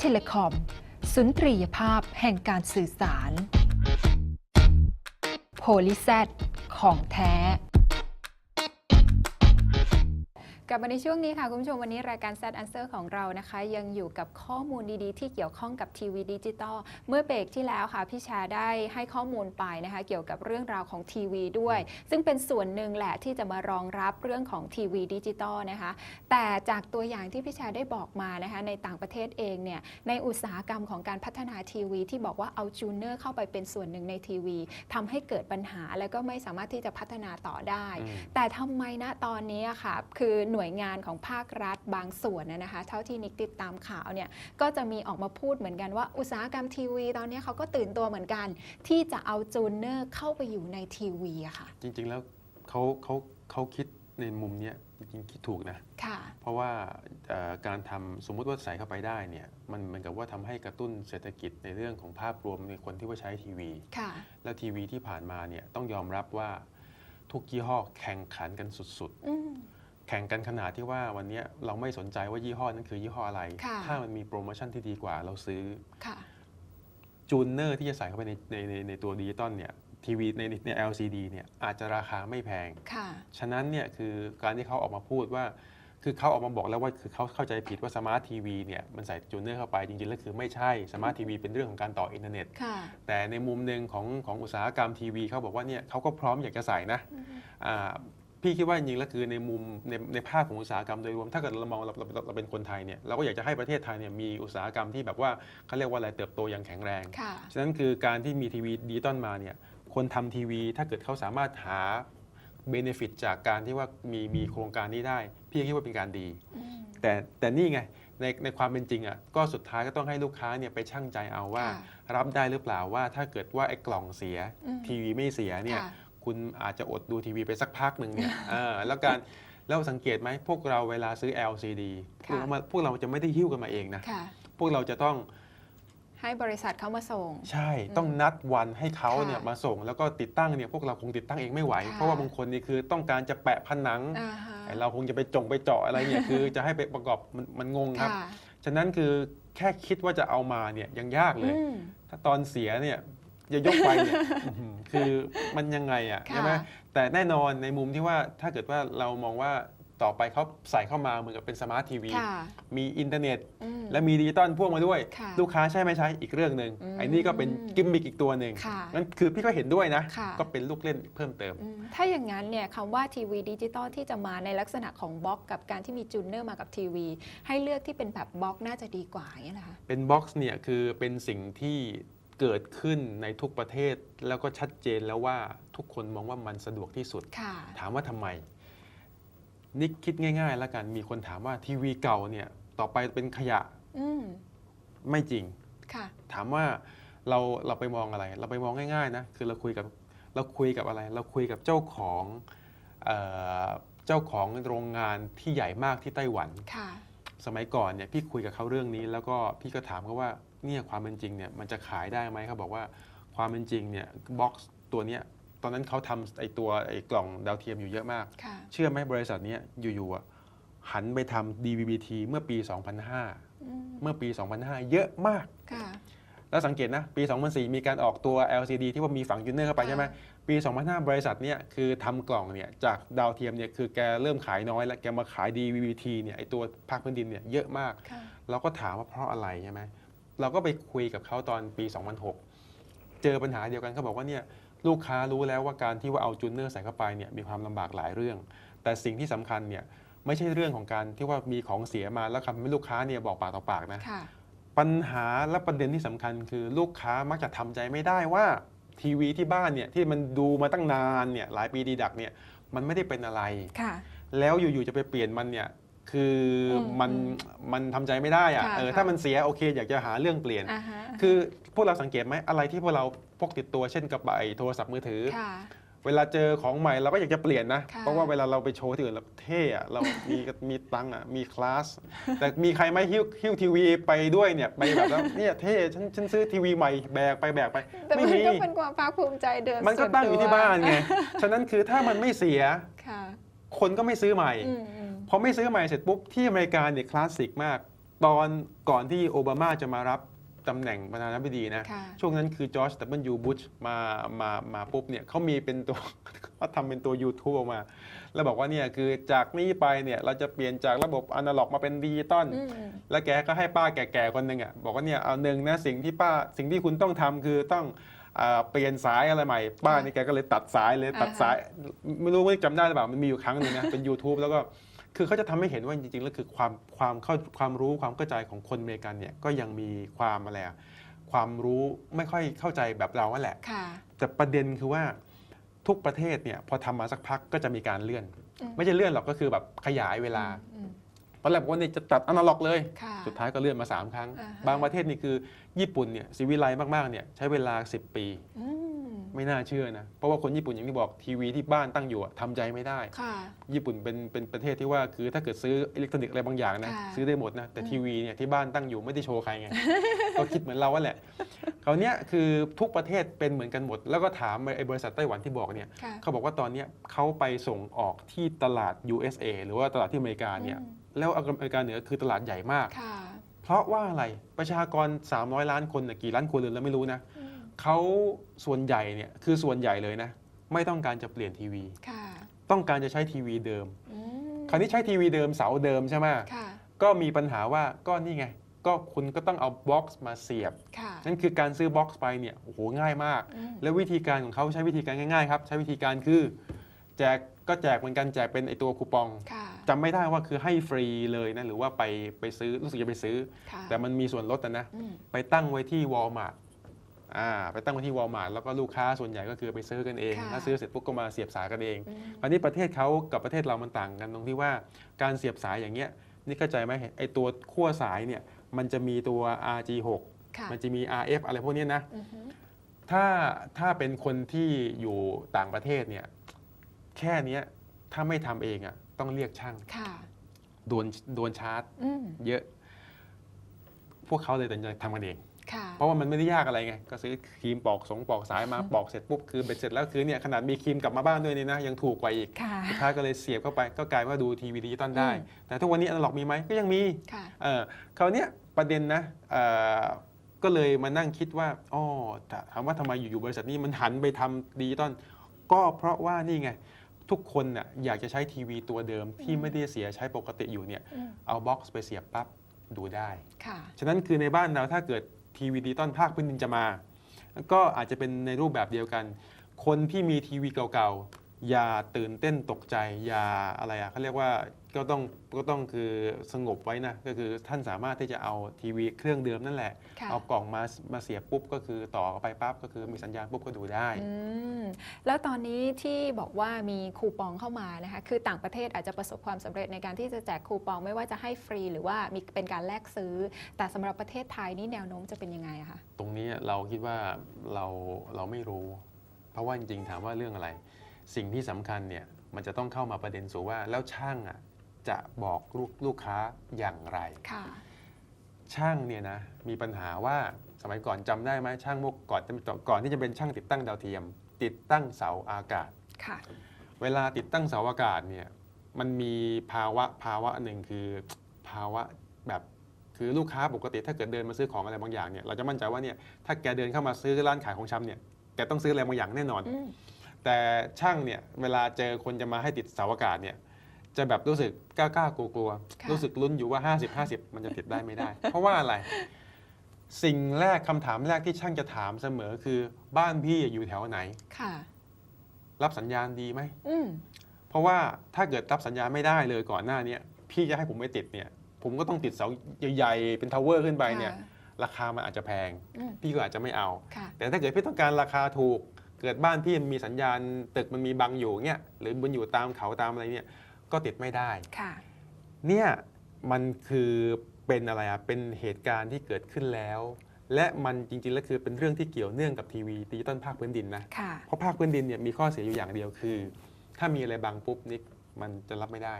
เทเลคอม สุนทรียภาพแห่งการสื่อสาร โพลิแซดของแท้ กลับมาในช่วงนี้ค่ะ คุณผู้ชมวันนี้รายการ Set Answer ของเรานะคะ ยังอยู่กับข้อมูลดีๆ ที่เกี่ยวข้องกับทีวีดิจิตอลเมื่อเบรกที่แล้วค่ะพี่ชาได้ให้ข้อมูลไปนะคะ เกี่ยวกับเรื่องราวของทีวีด้วย ซึ่งเป็นส่วนหนึ่งแหละที่จะมารองรับเรื่องของทีวีดิจิตอลนะคะ แต่จากตัวอย่างที่พี่ชาได้บอกมานะคะ ในต่างประเทศเองเนี่ยในอุตสาหกรรมของการพัฒนาทีวี ที่บอกว่าเอาจูเนอร์เข้าไปเป็นส่วนหนึ่งในทีวีทำให้เกิดปัญหาแล้วก็ไม่สามารถที่จะพัฒนาต่อได้อืมแต่ทำไมนะตอนนี้อะค่ะคือหน่วยงานของภาครัฐบางส่วนนะนะคะ เท่าที่นิกติดตามข่าวเนี่ยก็จะมีออกมาพูดเหมือนกันว่าอุตสาหกรรมทีวี ตอนนี้เขาก็ตื่นตัวเหมือนกัน ที่จะเอาจูเนอร์เข้าไปอยู่ในทีวีอะค่ะ จริงๆแล้วเขาเขาเขาคิดในมุมเนี้ยจริงๆคิดถูกนะค่ะเพราะว่าเอ่อการทำสมมุติว่าใส่เข้าไปได้เนี่ยมันเหมือนกับว่าทำให้กระตุ้นเศรษฐกิจในเรื่องของภาพรวมในคนที่ว่าใช้ทีวีค่ะแล้วทีวีที่ผ่านมาเนี่ยต้องยอมรับว่าทุกยี่ห้อแข่งขันกันสุดอืมๆ แข่งกันขนาดที่ว่าวันเนี้ยเราไม่สนใจว่ายี่ห้อนั้นคือยี่ห้ออะไรค่ะถ้ามันมีโปรโมชั่นที่ดีกว่าเราซื้อค่ะจูนเนอร์ที่จะใส่เข้าไปในในในในตัวดิจิตอลเนี่ยทีวีในใน LCD เนี่ยอาจจะราคาไม่แพงค่ะฉะนั้นเนี่ยคือการที่เขาออกมาพูดว่า คือเขาออกมาบอกแล้วว่าคือเขาเข้าใจผิดว่าสมาร์ททีวีเนี่ยมันใส่จูเนอร์เข้าไปจริงๆแล้วคือไม่ใช่สมาร์ททีวีเป็นเรื่องของการต่ออินเทอร์เน็ตค่ะแต่ในมุมหนึ่งของของอุตสาหกรรมทีวีเขาบอกว่าเนี่ยเขาก็พร้อมอยากจะใส่นะอ่า พี่คิดว่าจริงๆแล้วคือในมุมในในภาพของอุตสาหกรรมโดยรวมถ้าเกิดเรามองเราเราเราเราเป็นคนไทยเนี่ยเราก็อยากจะให้ประเทศไทยเนี่ยมีอุตสาหกรรมที่แบบว่าเขาเรียกว่าอะไรเติบโตอย่างแข็งแรง ค่ะ ฉะนั้นคือการที่มีทีวีดิจิตอลมาเนี่ยคนทำทีวีถ้าเกิดเขาสามารถหาเบนฟิตจากการที่ว่ามีมีโครงการนี้ได้ พี่คิดว่าเป็นการดี อืม แต่แต่นี่ไงในในความเป็นจริงอะก็สุดท้ายก็ต้องให้ลูกค้าเนี่ยไปชั่งใจเอาว่า ค่ะรับได้หรือเปล่าว่าถ้าเกิดว่าไอ้กล่องเสียอืม ทีวีไม่เสียเนี่ย ค่ะ คุณอาจจะอดดูทีวีไปสักพักหนึ่งเนี่ยอ่าแล้วการแล้วสังเกตไหมพวกเราเวลาซื้อ LCD พวกค่ะเรามาพวกเราจะไม่ได้หิ้วกันมาเองนะค่ะพวกเราจะต้องให้บริษัทเขามาส่ง ใช่ต้องนัดวันให้เขาเนี่ยค่ะมาส่ง แล้วก็ติดตั้งเนี่ยพวกเราคงติดตั้งเองไม่ไหวค่ะเพราะว่าบางคนนี่คือต้องการจะแปะผนังอ่าฮะไอ้เราคงจะไปจงไปเจาะอะไรเนี่ยคือจะให้ไปประกอบมันมันงงครับค่ะฉะนั้นคือแค่คิดว่าจะเอามาเนี่ยยังยากเลยอืมถ้าตอนเสียเนี่ย จะยกไปเนี่ยอื้อหือคือมันยังไงอะค่ะ ใช่ไหมแต่แน่นอนในมุมที่ว่าถ้าเกิดว่าเรามองว่าต่อไปเขาใส่เข้ามาเหมือนกับเป็นสมาร์ททีวีค่ะมีอินเทอร์เน็ต อืม และมีดิจิตอลพ่วงมาด้วย ค่ะลูกค้าใช่ไม่ใช้อีกเรื่องหนึ่งอืมไอ้นี่ก็เป็นกิมมิกอีกตัวหนึ่งค่ะนั่นคือพี่ก็เห็นด้วยนะ ค่ะ ก็เป็นลูกเล่นเพิ่มเติม อืมถ้าอย่างนั้นเนี่ยคำว่าทีวีดิจิตอลที่จะมาในลักษณะของบล็อก กับการที่มีจูเนอร์มากับทีวี ให้เลือกที่เป็นแบบบล็อกน่าจะดีกว่าอย่างนี้ยนะคะ เป็นบ็อกซ์เนี่ยคือเป็นสิ่งที่ เกิดขึ้นในทุกประเทศแล้วก็ชัดเจนแล้วว่าทุกคนมองว่ามันสะดวกที่สุดค่ะถามว่าทำไม นิกคิดง่าย ๆ แล้วกันมีคนถามว่าทีวีเก่าเนี่ยต่อไปเป็นขยะอืมไม่จริงค่ะถามว่าเราเราไปมองอะไร เราไปมองง่ายๆนะคือเราคุยกับเราคุยกับอะไร เราคุยกับเจ้าของเออเจ้าของโรงงานที่ใหญ่มากที่ไต้หวันค่ะสมัยก่อนเนี่ยพี่คุยกับเขาเรื่องนี้ แล้วก็พี่ก็ถามเขาว่า เนี่ยความเป็นจริงเนี่ยมันจะขายได้ไหมเขาบอกว่าความเป็นจริงเนี่ยบ็อกซ์ตัวเนี้ยตอนนั้นเขาทำไอตัวไอกล่องดาวเทียมอยู่เยอะมากค่ะเชื่อไหมบริษัทเนี้ยอยู่ๆอะหันไปทำ DVB-T เมื่อปี 2005อืมเมื่อปี 2005 เยอะมากค่ะแล้วสังเกตนะ ปี 2004 มีการออกตัว LCD ที่ว่ามีฝังยูเนอร์เข้าไปค่ะใช่ไหมปี 2005 บริษัทเนี่ยคือทำกล่องเนี่ยจากดาวเทียมเนี่ยคือแกเริ่มขายน้อย แล้วแกมาขาย DVB-T เนี่ยไอตัวภาคพื้นดินเนี่ยเยอะมากค่ะเราก็ถามว่าเพราะอะไรใช่ไหม เราก็ไปคุยกับเขาตอนปี 2006 เจอปัญหาเดียวกันเขาบอกว่าเนี่ยลูกค้ารู้แล้วว่าการที่ว่าเอาจูเนอร์ใส่เข้าไปเนี่ยมีความลำบากหลายเรื่อง แต่สิ่งที่สำคัญเนี่ยไม่ใช่เรื่องของการที่ว่ามีของเสียมาแล้วทำให้ลูกค้าเนี่ยบอกปากต่อปากนะค่ะปัญหาและประเด็นที่สำคัญคือลูกค้ามักจะทำใจไม่ได้ว่าทีวีที่บ้านเนี่ยที่มันดูมาตั้งนานเนี่ยหลายปีดีดักเนี่ยมันไม่ได้เป็นอะไรค่ะแล้วอยู่ๆจะไปเปลี่ยนมันเนี่ย คืออมมันอืมมันทำใจไม่ได้อะค่ะเออค่ะ ถ้ามันเสียโอเค อยากจะหาเรื่องเปลี่ยน อ่าฮะคือพวกเราสังเกตไหมอะไรที่พวกเราพกติดตัวเช่นกระเป๋าโทรศัพท์มือถือ ค่ะ เวลาเจอของใหม่เราก็อยากจะเปลี่ยนนะ ค่ะ เพราะว่าเวลาเราไปโชว์ที่อื่นเราเท่อะเรา มีมีตังค์อะมีคลาส แต่มีใครไหม่หิ้วหิ้วทีวีไปด้วยเนี่ยไปแบบว่าเนี่ยเท่ฉันฉันซื้อทีวีใหม่แบกไปแบกไป แต่ไม่มันมี ก็เป็นความภาคภูมิใจเดิมมันก็ส่วตั้งอยู่ที่ตัวบ้านไง ฉะนั้นคือถ้ามันไม่เสีย ค่ะคนก็ไม่ซื้อใหม่ อืมอืม พอไม่ซื้อใหม่เสร็จปุ๊บ ที่อเมริกาเนี่ยคลาสสิกมาก ตอนก่อนที่โอบามาจะมารับตำแหน่งประธานาธิบดีนะค่ะช่วงนั้นคือจอร์จ w ยูบุชมามามาปุ๊บเนี่ยเขามีเป็นตัวเขาทำเป็นตัว YouTube ออกมา แล้วบอกว่าเนี่ยคือจากนี้ไปเนี่ยเราจะเปลี่ยนจากระบบอนาล็อกมาเป็นดิจิตอลอืมแล้วแกก็ให้ป้าแก่ๆคนหนึ่งอะบอกว่าเนี่ยเอาหนึ่งนะสิ่งที่ป้าสิ่งที่คุณต้องทำคือต้องอ่าเปลี่ยนสายอะไรใหม่ ป้านี่แกก็เลยตัดสายเลยตัดสาย ไม่รู้ว่าจำได้หรือเปล่ามันมีอยู่ครั้งหนึ่งนะเป็น YouTube แล้วก็ คือเขาจะทำให้เห็นว่าจริงๆแล้วคือความความเข้าความรู้ความเข้าใจของคนอเมริกันเนี่ยก็ยังมีความอะไรอะความรู้ไม่ค่อยเข้าใจแบบเราแหละค่ะแต่ประเด็นคือว่าทุกประเทศเนี่ยพอทำมาสักพักก็จะมีการเลื่อนอืมไม่ใช่เลื่อนหรอกก็คือแบบขยายเวลาอืมตอนแรกบอกว่าเนี่ยจะตัดอนาล็อกเลยค่ะสุดท้ายก็เลื่อนมา 3 ครั้งอ่าฮะบางประเทศนี่คือญี่ปุ่นเนี่ยสิวิไลมากๆเนี่ยใช้เวลา 10 ปีอืม ไม่น่าเชื่อนะ เพราะว่าคนญี่ปุ่นอย่างที่บอกทีวีที่บ้านตั้งอยู่อะทำใจไม่ได้ค่ะญี่ปุ่นเป็นเป็นประเทศที่ว่าคือถ้าเกิดซื้ออิเล็กทรอนิกส์อะไรบางอย่างนะค่ะซื้อได้หมดนะ แต่อืมทีวีเนี่ยที่บ้านตั้งอยู่ไม่ได้โชว์ใครไงก็คิดเหมือนเราว่าแหละคราวเนี้ยคือทุกประเทศเป็นเหมือนกันหมด แล้วก็ถามไอ้บริษัทไต้หวันที่บอกเนี่ยค่ะเขาบอกว่าตอนเนี้ยเขาไปส่งออกที่ตลาด USA หรือว่าตลาดที่อเมริกาเนี่ยอืมแล้วอเมริกาเหนือคือตลาดใหญ่มากค่ะเพราะว่าอะไรประชากร 300 ล้านคนน่ะกี่ล้านครัวเรือนแล้วไม่รู้นะอืม เขาส่วนใหญ่เนี่ยคือส่วนใหญ่เลยนะ ไม่ต้องการจะเปลี่ยนทีวีค่ะต้องการจะใช้ทีวีเดิมอืมคราวนี้ใช้ทีวีเดิมเสาเดิมใช่ไหมค่ะก็มีปัญหาว่าก็นี่ไง ก็คุณก็ต้องเอาบล็อกซ์มาเสียบค่ะนั่นคือการซื้อบล็อกซ์ไปเนี่ยโอ้โหง่ายมากอืมแล้ววิธีการของเขาใช้วิธีการง่ายๆครับใช้วิธีการคือแจกก็แจกเหมือนกันแจกเป็นไอตัวคูปองค่ะจำไม่ได้ว่าคือให้ฟรีเลยนะหรือว่าไปไปซื้อรู้สึกจะไปซื้อค่ะแต่มันมีส่วนลดนะนะอืมไปตั้งไว้ที่วอลมาร์ท อ่าไปตั้งไว้ที่วอลมาร์ทแล้วก็ลูกค้าส่วนใหญ่ก็คือไปซื้อกันเองค่ะถ้าซื้อเสร็จปุ๊บก็มาเสียบสายกันเองอืมอันนี้ประเทศเขากับประเทศเรามันต่างกันตรงที่ว่าการเสียบสายอย่างเงี้ยนี่เข้าใจไหมไอตัวขั้วสายเนี่ยมันจะมีตัว RG6 ค่ะมันจะมี RF อะไรพวกเนี้ยนะอือฮึถ้าถ้าเป็นคนที่อยู่ต่างประเทศเนี่ยแค่เนี้ยถ้าไม่ทำเองอะต้องเรียกช่างค่ะโดนโดนชาร์จอืมเยอะ พวกเขาเลยตัดสินใจทำกันเองค่ะ เพราะว่ามันไม่ได้ยากอะไรไง ก็ซื้อครีมปอกสงปอกสายมาปอกเสร็จปุ๊บคือเบ็ดเสร็จแล้วคือเนี่ยขนาดมีครีมกลับมาบ้านด้วยนี่นะยังถูกกว่าอีกค่ะสุดท้ายก็เลยเสียบเข้าไปก็กลายว่าดูทีวีดิจิตอลได้อืมแต่ทุกวันนี้อนาล็อกมีไหมก็ยังมีค่ะเออคราวเนี้ยประเด็นนะเอ่อก็เลยมานั่งคิดว่าอ๋อถามว่าทำไมอยู่ๆบริษัทนี้มันหันไปทำดิจิตอลก็เพราะว่านี่ไงทุกคนน่ะอยากจะใช้ทีวีตัวเดิมที่ไม่ได้เสียใช้ปกติอยู่เนี่ยอืมเอาบ็อกซ์ไปเสียบปั๊บดูได้ค่ะฉะนั้นคือในบ้านเราถ้าเกิด ทีวีดิจิตอลภาคพื้นดินจะมา ก็อาจจะเป็นในรูปแบบเดียวกัน คนที่มีทีวีเก่า อย่าตื่นเต้นตกใจ อย่าอะไรอะเขาเรียกว่าก็ต้องก็ต้องคือสงบไว้นะ ก็คือท่านสามารถที่จะเอาทีวีเครื่องเดิมนั่นแหละ ค่ะ เอากล่องมามาเสียบปุ๊บก็คือต่อเข้าไปปั๊บก็คือมีสัญญาณปุ๊บก็ดูได้ อืมแล้วตอนนี้ที่บอกว่ามีคูปองเข้ามานะคะคือต่างประเทศอาจจะประสบความสำเร็จในการที่จะแจกคูปองไม่ว่าจะให้ฟรีหรือว่ามีเป็นการแลกซื้อ แต่สำหรับประเทศไทยนี่แนวโน้มจะเป็นยังไงอะคะ ตรงนี้เราคิดว่าเราเราไม่รู้ เพราะว่าจริงๆถามว่าเรื่องอะไร สิ่งที่สำคัญเนี่ยมันจะต้องเข้ามาประเด็นสู่ว่าแล้วช่างอะจะบอกลูกลูกค้าอย่างไรค่ะช่างเนี่ยนะมีปัญหาว่าสมัยก่อนจำได้ไหมช่างพวกก่อนก่อนที่จะเป็นช่างติดตั้งดาวเทียม ติดตั้งเสาอากาศค่ะเวลาติดตั้งเสาอากาศเนี่ยมันมีภาวะภาวะหนึ่งคือภาวะแบบคือลูกค้าปกติถ้าเกิดเดินมาซื้อของอะไรบางอย่างเนี่ยเราจะมั่นใจว่าเนี่ยถ้าแกเดินเข้ามาซื้อร้านขายของชำเนี่ยแกต้องซื้ออะไรบางอย่างแน่นอนอืม แต่ช่างเนี่ยเวลาเจอคนจะมาให้ติดเสาอากาศเนี่ยจะแบบรู้สึกกล้ากล้ากลัวกลัวๆค่ะรู้สึกลุ้นอยู่ว่า 50 50 มันจะติดได้ไม่ได้ เพราะว่าอะไร สิ่งแรกคำถามแรกที่ช่างจะถามเสมอคือบ้านพี่อยู่แถวไหนค่ะ รับสัญญาณดีไหมอืมเพราะว่าถ้าเกิดรับสัญญาณไม่ได้เลยก่อนหน้าเนี้พี่จะให้ผมไปติดเนี่ย ผมก็ต้องติดเสาใหญ่ๆเป็นทาวเวอร์ขึ้นไปเนี่ยค่ะราคามันอาจจะแพงอืมพี่ก็อาจจะไม่เอาค่ะแต่ถ้าเกิดพี่ต้องการราคาถูก เกิดบ้านพี่มีสัญญาณตึกมันมีบังอยู่เนี่ยหรือมันอยู่ตามเขาตามอะไรเนี่ยก็ติดไม่ได้ค่ะเนี่ยมันคือเป็นอะไรอะเป็นเหตุการณ์ที่เกิดขึ้นแล้ว และมันจริงๆแล้วคือเป็นเรื่องที่เกี่ยวเนื่องกับทีวีดิจิตอลภาคพื้นดินนะค่ะเพราะภาคพื้นดินเนี่ยมีข้อเสียอยู่อย่างเดียวคือ ถ้ามีอะไรบังปุ๊บนี่มันจะรับไม่ได้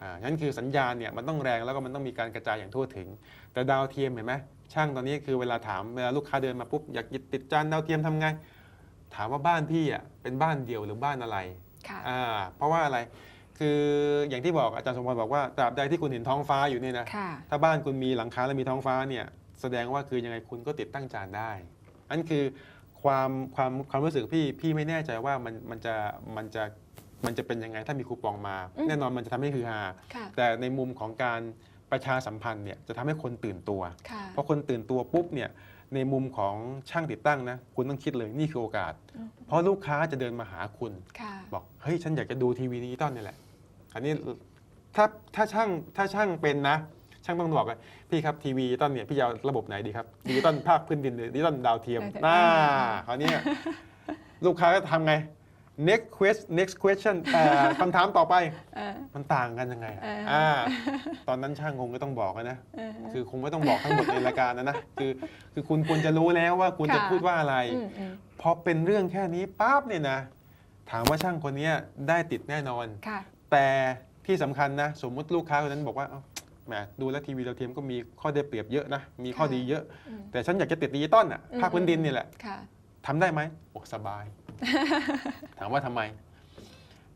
อ่างั้นคือสัญญาณเนี่ยมันต้องแรงแล้วก็มันต้องมีการกระจายอย่างทั่วถึง แต่ดาวเทียมเห็นไหมช่างตอนนี้คือเวลาถามเวลาลูกค้าเดินมาปุ๊บอยากติดจานดาวเทียมทำไง ถามว่าบ้านพี่อะเป็นบ้านเดียวหรือบ้านอะไรค่ะอ่าเพราะว่าอะไรคคืออย่างที่บอกอาจารย์สมพรบอกว่าตราบใดที่คุณเห็นท้องฟ้าอยู่เนี่ยนะค่ะถ้าบ้านคุณมีหลังคาและมีท้องฟ้าเนี่ยแสดงว่าคือยังไงคุณก็ติดตั้งจานได้อันคือความความความรู้สึกพี่พี่ไม่แน่ใจว่ามันมันจะมันจะมันจะเป็นยังไงถ้ามีคูปองมาอืมแน่นอนมันจะทำให้คือฮาค่ะแต่ในมุมของการประชาสัมพันธ์เนี่ยจะทำให้คนตื่นตัวค่ะพอคนตื่นตัวปุ๊บเนี่ย ในมุมของช่างติดตั้งนะ คุณต้องคิดเลยนี่คือโอกาสอืมเพราะลูกค้าจะเดินมาหาคุณ ค่ะบอกเฮ้ยฉันอยากจะดูทีวีดิจิตอลนี่แหละ อันนี้ถ้าถ้าช่างถ้าช่างเป็นนะ ช่างต้องบอกว่าพี่ครับทีวีดิจิตอลเนี่ยพี่จะเอาระบบไหนดีครับดิจิตอลภาคพื้นดินหรือดิจิตอลดาวเทียมดาวเทียมน่าอ่าคราวเนี้ยลูกค้าก็ทำไง next quest next question เอ่อคำถามต่อไป เออ มันต่างกันยังไงอะเอออ่่า ตอนนั้นช่างคงก็ต้องบอกอะนะ เออ คือคงไม่ต้องบอกทั้งหมดในรายการนะนะ คือคือคุณควรจะรู้แล้วว่าคุณจะค่ะ พูดว่าอะไรอืมอืมพอเป็นเรื่องแค่นี้ปั๊บเนี่ยนะ ถามว่าช่างคนเนี้ยได้ติดแน่นอน ค่ะ แต่ที่สำคัญนะ สมมุติลูกค้าคนนั้นบอกว่าเอ้าแหมดูแล้วทีวีดาวเทียมก็มีข้อได้เปรียบเยอะนะ มีข้อค่ะดีเยอะ อืม แต่ฉันอยากจะติดดิจิตอลอะอืมภาคพื้นดินนี่แหละค่ะ ทำได้ไหมโอ้สบาย ถามว่าทำไม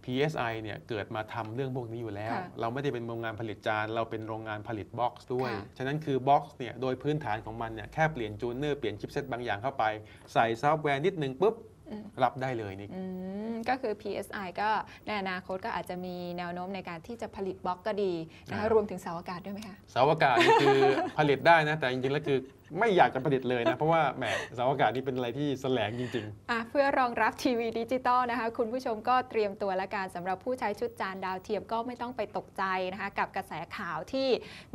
PSI เนี่ยเกิดมาทำเรื่องพวกนี้อยู่แล้ว ค่ะเราไม่ได้เป็นโรงงานผลิตจาน เราเป็นโรงงานผลิตบ็อกซ์ด้วย ค่ะ ฉะนั้นคือบ็อกซ์เนี่ยโดยพื้นฐานของมันเนี่ยแค่เปลี่ยนจูเนอร์เปลี่ยนชิปเซตบางอย่างเข้าไป ใส่ซอฟต์แวร์นิดนึงปุ๊บอืม รับได้เลยนี่ อืมก็คือ PSI ก็ในอนาคตก็อาจจะมีแนวโน้มในการที่จะผลิตบล็อกก็ดีนะคะอ่าร รวมถึงเสาอากาศด้วยไหมคะ เสาอากาศนี่คือ ผลิตได้นะ แต่จริงๆแล้วคือ ไม่อยากจะผลิตเลยนะ เพราะว่าแหมเสาอากาศนี่เป็นอะไรที่แสลงจริงอะเพื่อรองรับทีวีดิจิตอลนะคะ คุณผู้ชมก็เตรียมตัวและการสำหรับผู้ใช้ชุดจานดาวเทียมก็ไม่ต้องไปตกใจนะคะ กับกระแสข่าวที่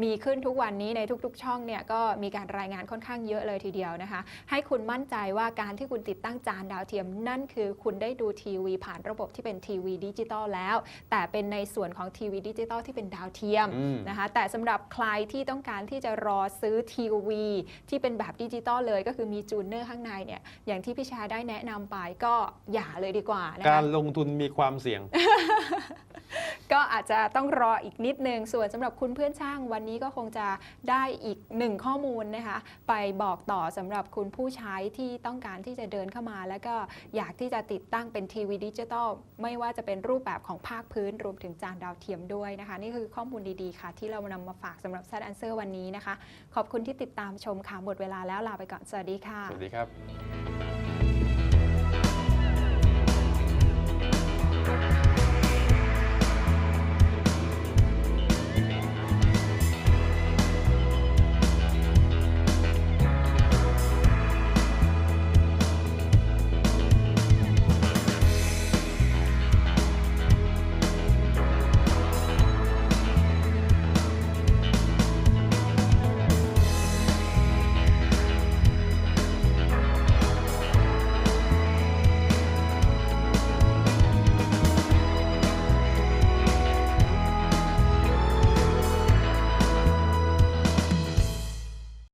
มีขึ้นทุกวันนี้ในทุกๆ ช่องเนี่ยก็มีการรายงานค่อนข้างเยอะเลยทีเดียวนะคะ ให้คุณมั่นใจว่าการที่คุณติดตั้งจานดาวเทียม นั่นคือคุณได้ดูทีวีผ่านระบบที่เป็นทีวีดิจิตอลแล้ว แต่เป็นในส่วนของทีวีดิจิตอลที่เป็นดาวเทียมอืมนะคะแต่สำหรับใครที่ต้องการที่จะรอซื้อทีวีที่เป็นแบบดิจิตอลเลยก็คือมีจูเนอร์ข้างในเนี่ยอย่างที่พี่ชาได้แนะนำไปก็อย่าเลยดีกว่านะๆกาคะรลงทุนมีความเสี่ยง ก็อาจจะต้องรออีกนิดนึงส่วนสำหรับคุณเพื่อนช่างวันนี้ก็คงจะได้อีกหนึ่งข้อมูลนะคะไปบอกต่อสำหรับคุณผู้ใช้ที่ต้องการที่จะเดินเข้ามา แล้วก็อยากที่จะติดตั้งเป็นทีวีดิจิตอลไม่ว่าจะเป็นรูปแบบของภาคพื้นรวมถึงจานดาวเทียมด้วยนะคะ นี่คือข้อมูลดีๆค่ะ ที่เรานำมาฝากสำหรับ s ซ t Answer วันนี้นะคะ ขอบคุณที่ติดตามชมค่ะหมดเวลาแล้วลาไปก่อนสวัสดีค่ะ สวัสดีครับ